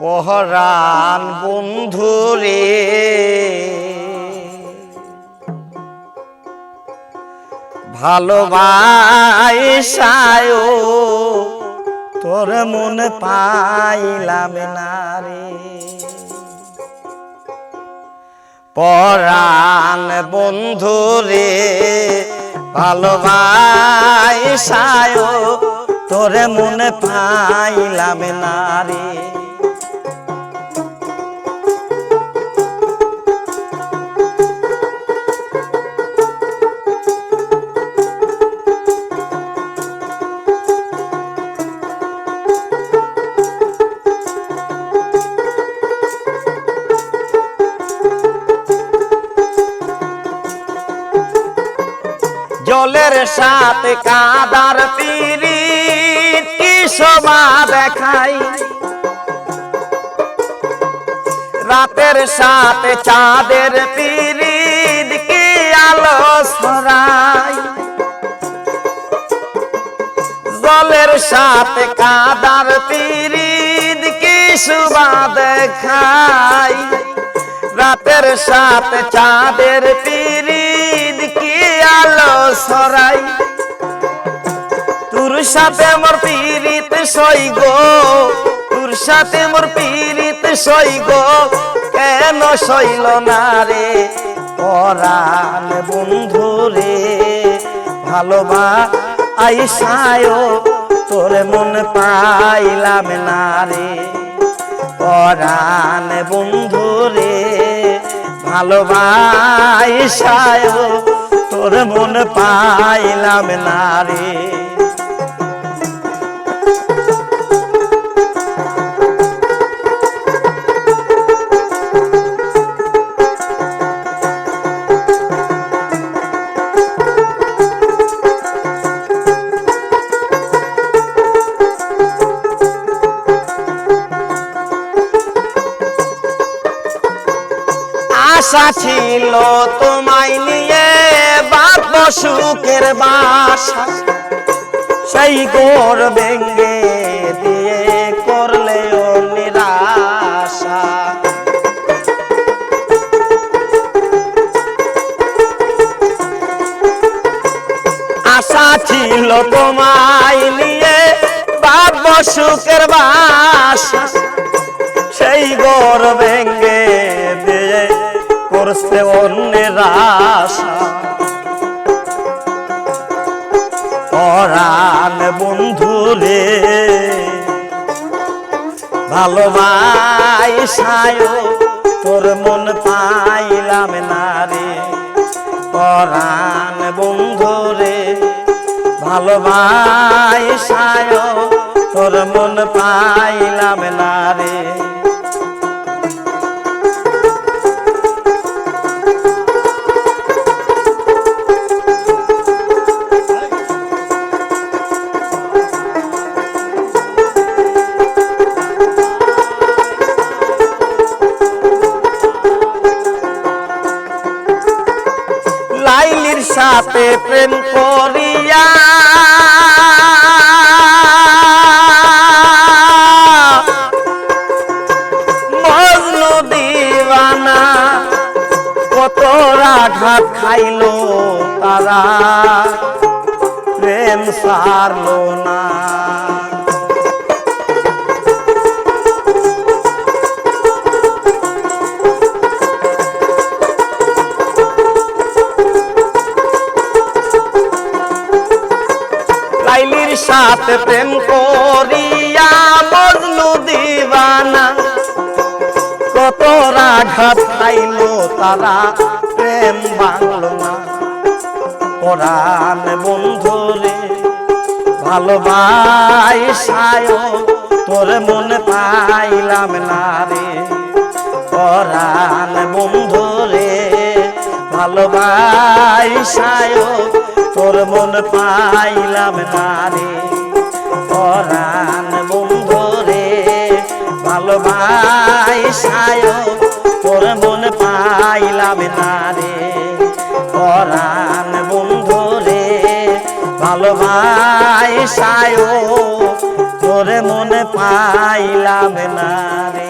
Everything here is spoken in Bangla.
পহরান বন্ধুরে ভালোবাসায় তোর মনে পাইলাম না রে। পরাণ বন্ধুরে ভালোবাসায় তোরে মনে পাইলাম না রে। জলের সাথে কাদার পিরি কি শোভা দেখাই? রাতের সাথে চাঁদের পিরিত কি আলো সরাই জলের সাথে কাদার পিরিত কি শোভা দেখাই? রাতের সাথে চাঁদের পিরিত কি আলো সরাই। তোর সাথে মোর পিরিত সই গো, তোর সাথে মোর পিরিত সই গো, কেন সইল না রে পরাণ বন্ধু রে? ভালোবা আইসায় তোর মন পাইলাম না রে পরাণ বন্ধু রে। ভালোবাসায় তোর মন পাইলাম না রে। আশা ছিল তোমায় নিয়ে বাপ সুখের বাসা। সেই গোর ভেঙ্গে দিয়ে করলে ও নিরাশা। আশা ছিল তোমায় নিয়ে বাপ সুখের বাসা। সেই গোর ভেঙ্গে করছে অন্যের আশা। পরাণ বন্ধুরে ভালোবাসায় তোর মন পাইলাম না রে। পরাণ বন্ধুরে ভালোবাসায় তোর মন পাইলাম না রে। সাথে প্রেম করিয়া। মজনু দিবানা কত আঘাত খাইলো তারা। প্রেম সারলো না। সাথে প্রেম করিয়া মজনু দিবানা। কত রাঘাত খাইল তারা প্রেম বাংল না পরাণ বন্ধুরে ভালোবাসায় তোর মনে পাইলাম না রে। পরাণ বন্ধুরে ভালোবাসায় তোর মন পাইলাম না রে পরাণ বন্ধুরে ভালোবাসায় তোর মন পাইলাম না রে পরাণ বন্ধুরে ভালোবাসায় তোর মনে পাইলাম না রে